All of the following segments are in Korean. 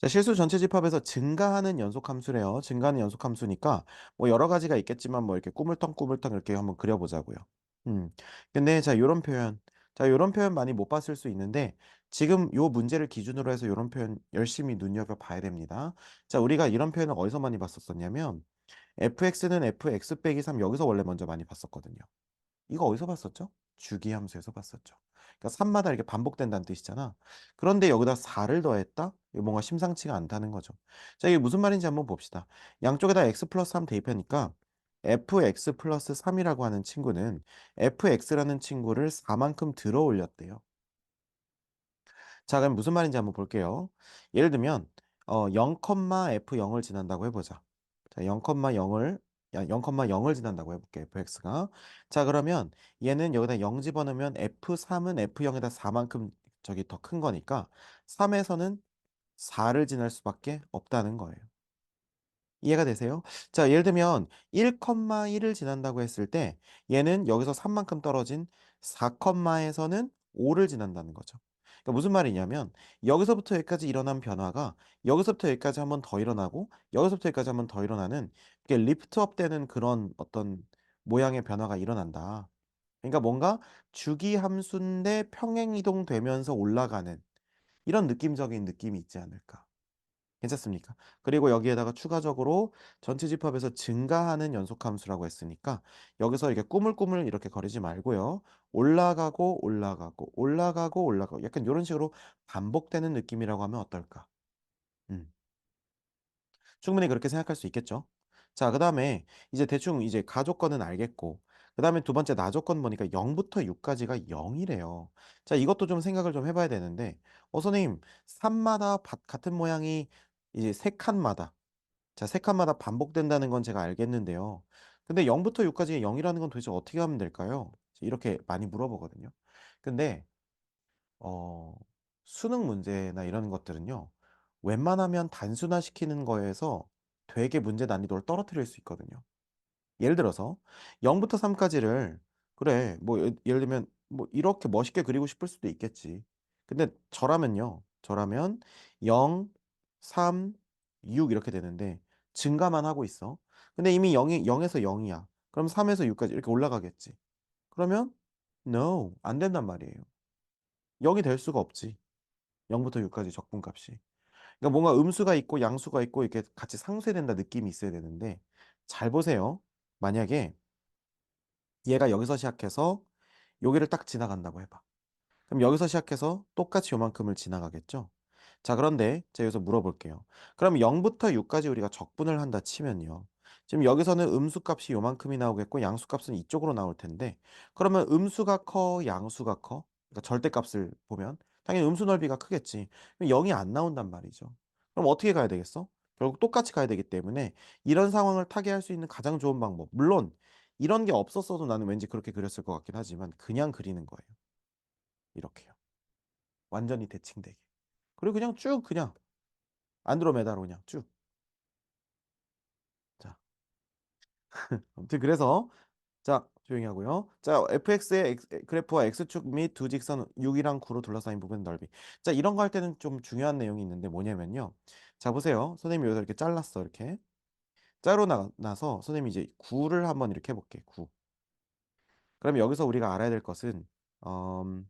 자, 실수 전체 집합에서 증가하는 연속 함수래요. 증가하는 연속 함수니까 뭐 여러 가지가 있겠지만 뭐 이렇게 꾸물텅 꾸물텅 이렇게 한번 그려보자고요. 음. 근데 자, 요런 표현. 자, 요런 표현 많이 못 봤을 수 있는데 지금 요 문제를 기준으로 해서 요런 표현 열심히 눈여겨 봐야 됩니다. 자, 우리가 이런 표현을 어디서 많이 봤었었냐면 fx는 fx 빼기 3 여기서 원래 먼저 많이 봤었거든요. 이거 어디서 봤었죠? 주기함수에서 봤었죠. 그러니까 3마다 이렇게 반복된다는 뜻이잖아. 그런데 여기다 4를 더했다? 뭔가 심상치가 않다는 거죠. 자, 이게 무슨 말인지 한번 봅시다. 양쪽에다 x 플러스 3 대입하니까 fx 플러스 3이라고 하는 친구는 fx라는 친구를 4만큼 들어 올렸대요. 자, 그럼 무슨 말인지 한번 볼게요. 예를 들면 어, 0,f0을 지난다고 해보자. 자, 0,0을 0,0을 지난다고 해볼게 fx가. 자, 그러면 얘는 여기다 0 집어넣으면 f3은 f0에다 4만큼 저기 더 큰 거니까 3에서는 4를 지날 수밖에 없다는 거예요. 이해가 되세요? 자, 예를 들면 1,1을 지난다고 했을 때 얘는 여기서 3만큼 떨어진 4,에서는 5를 지난다는 거죠. 그러니까 무슨 말이냐면 여기서부터 여기까지 일어난 변화가 여기서부터 여기까지 한 번 더 일어나고 여기서부터 여기까지 한 번 더 일어나는 이게 리프트업 되는 그런 어떤 모양의 변화가 일어난다. 그러니까 뭔가 주기 함수인데 평행 이동되면서 올라가는 이런 느낌적인 느낌이 있지 않을까. 괜찮습니까? 그리고 여기에다가 추가적으로 전체 집합에서 증가하는 연속함수라고 했으니까 여기서 이렇게 꾸물꾸물 이렇게 거리지 말고요. 올라가고 올라가고 올라가고 올라가고 약간 이런 식으로 반복되는 느낌이라고 하면 어떨까? 음. 충분히 그렇게 생각할 수 있겠죠. 자, 그 다음에 이제 대충 이제 가조건은 알겠고 그 다음에 두 번째 나조건 보니까 0부터 6까지가 0이래요. 자, 이것도 좀 생각을 좀 해봐야 되는데 어 선생님 3마다 같은 모양이 이제 세 칸마다 자, 세 칸마다 반복된다는 건 제가 알겠는데요. 근데 0부터 6까지 0이라는 건 도대체 어떻게 하면 될까요? 이렇게 많이 물어보거든요. 근데 어 수능 문제나 이런 것들은요. 웬만하면 단순화시키는 거에서 되게 문제 난이도를 떨어뜨릴 수 있거든요. 예를 들어서 0부터 3까지를 그래 뭐예 예를 들면 뭐 이렇게 멋있게 그리고 싶을 수도 있겠지. 근데 저라면요. 저라면 0, 3, 6 이렇게 되는데 증가만 하고 있어. 근데 이미 0이 0에서 0이야. 그럼 3에서 6까지 이렇게 올라가겠지. 그러면 no 안 된단 말이에요. 0이 될 수가 없지. 0부터 6까지 적분값이. 그러니까 뭔가 음수가 있고 양수가 있고 이렇게 같이 상쇄된다 느낌이 있어야 되는데 잘 보세요. 만약에 얘가 여기서 시작해서 여기를 딱 지나간다고 해봐. 그럼 여기서 시작해서 똑같이 요만큼을 지나가겠죠? 자, 그런데 제가 여기서 물어볼게요. 그럼 0부터 6까지 우리가 적분을 한다 치면요. 지금 여기서는 음수값이 요만큼이 나오겠고 양수값은 이쪽으로 나올 텐데 그러면 음수가 커, 양수가 커? 그러니까 절대값을 보면 당연히 음수 넓이가 크겠지. 그럼 0이 안 나온단 말이죠. 그럼 어떻게 가야 되겠어? 결국 똑같이 가야 되기 때문에 이런 상황을 타개할 수 있는 가장 좋은 방법. 물론 이런 게 없었어도 나는 왠지 그렇게 그렸을 것 같긴 하지만 그냥 그리는 거예요. 이렇게요. 완전히 대칭되게. 그리고 그냥 쭉 그냥 안드로메다로 그냥 쭉. 자. 아무튼 그래서 자, 조용히 하고요. 자, fx의 x, 그래프와 x축 및 두 직선 6이랑 9로 둘러싸인 부분 넓이. 자, 이런 거 할 때는 좀 중요한 내용이 있는데 뭐냐면요. 자, 보세요. 선생님이 여기서 이렇게 잘랐어. 이렇게. 자로 나, 나서 선생님이 이제 9를 한번 이렇게 해볼게. 9. 그럼 여기서 우리가 알아야 될 것은 음,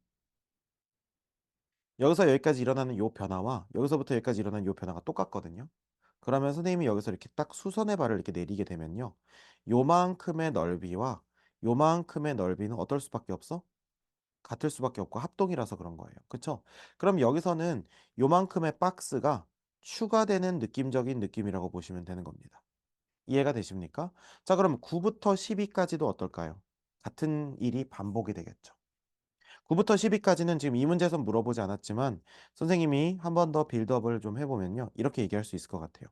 여기서 여기까지 일어나는 요 변화와 여기서부터 여기까지 일어나는 요 변화가 똑같거든요. 그러면 선생님이 여기서 이렇게 딱 수선의 발을 이렇게 내리게 되면요. 요만큼의 넓이와 요만큼의 넓이는 어떨 수밖에 없어? 같을 수밖에 없고 합동이라서 그런 거예요. 그쵸? 그럼 여기서는 요만큼의 박스가 추가되는 느낌적인 느낌이라고 보시면 되는 겁니다. 이해가 되십니까? 자, 그럼 9부터 12까지도 어떨까요? 같은 일이 반복이 되겠죠. 9부터 12까지는 지금 이 문제에서 물어보지 않았지만 선생님이 한 번 더 빌드업을 좀 해보면요. 이렇게 얘기할 수 있을 것 같아요.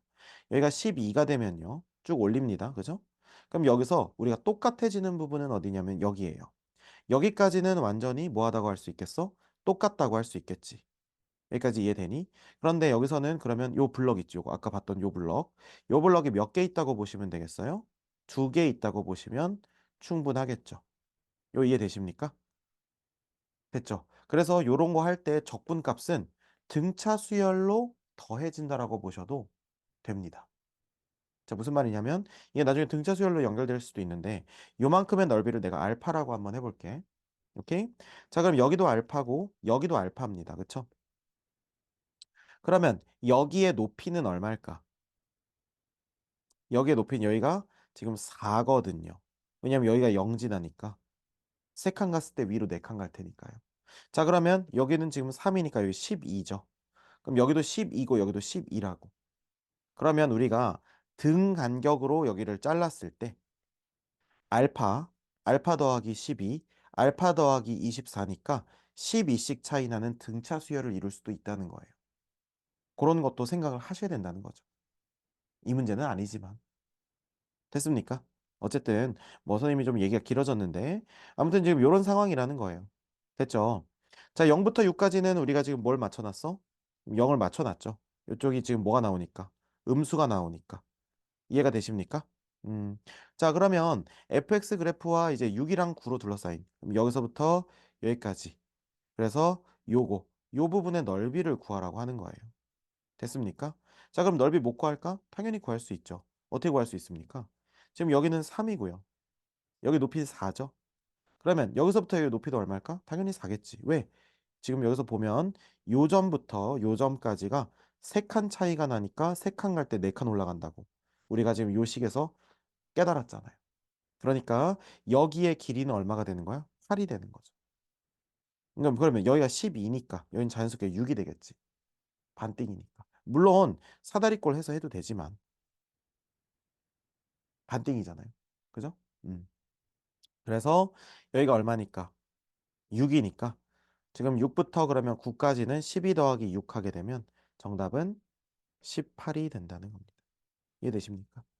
여기가 12가 되면요. 쭉 올립니다. 그죠? 그럼 여기서 우리가 똑같아지는 부분은 어디냐면 여기에요. 여기까지는 완전히 뭐하다고 할 수 있겠어? 똑같다고 할 수 있겠지. 여기까지 이해되니? 그런데 여기서는 그러면 요 블럭 있죠. 요거 아까 봤던 요 블럭. 요 블럭이 몇 개 있다고 보시면 되겠어요? 두 개 있다고 보시면 충분하겠죠. 요 이해되십니까? 됐죠? 그래서 요런 거 할 때 적분 값은 등차 수열로 더해진다라고 보셔도 됩니다. 자 무슨 말이냐면 이게 나중에 등차 수열로 연결될 수도 있는데 요만큼의 넓이를 내가 알파라고 한번 해 볼게. 오케이? 자 그럼 여기도 알파고 여기도 알파입니다. 그쵸? 그러면 여기의 높이는 얼마일까? 여기의 높이는 여기가 지금 4 거든요. 왜냐면 여기가 0 지나니까. 3칸 갔을 때 위로 4칸갈 테니까요. 자 그러면 여기는 지금 3 이니까 여기 12 죠. 그럼 여기도 12고 여기도 12 라고. 그러면 우리가 등 간격으로 여기를 잘랐을 때 알파, 알파 더하기 12, 알파 더하기 24 니까 12씩 차이 나는 등차 수열을 이룰 수도 있다는 거예요. 고런 것도 생각을 하셔야 된다는 거죠. 이 문제는 아니지만. 됐습니까? 어쨌든 뭐 선생님이 좀 얘기가 길어졌는데 아무튼 지금 요런 상황이라는 거예요. 됐죠? 자 0 부터 6 까지는 우리가 지금 뭘 맞춰 놨어? 0을 맞춰 놨죠. 요쪽이 지금 뭐가 나오니까 음수가 나오니까. 이해가 되십니까? 음. 자 그러면 fx 그래프와 이제 6 이랑 9로 둘러싸인 여기서부터 여기까지. 그래서 요거 요 부분의 넓이를 구하라고 하는 거예요. 됐습니까? 자 그럼 넓이 못 구할까? 당연히 구할 수 있죠. 어떻게 구할 수 있습니까? 지금 여기는 3 이고요. 여기 높이는 4 죠. 그러면 여기서부터 여기 높이도 얼마일까? 당연히 4 겠지. 왜? 지금 여기서 보면 요 점부터 요 점까지가 3칸 차이가 나니까 3칸 갈 때 4칸 올라간다고. 우리가 지금 요 식에서 깨달았잖아요. 그러니까 여기의 길이는 얼마가 되는 거야? 8이 되는 거죠. 그럼 그러면 여기가 12 니까 여기는 자연스럽게 6이 되겠지. 반띵이니까. 물론 사다리꼴 해서 해도 되지만 반띵이잖아요. 그죠? 음. 그래서 여기가 얼마니까? 6 이니까 지금 6 부터 그러면 9 까지는 12 더하기 6 하게 되면 정답은 18이 된다는 겁니다. 이해되십니까? 음.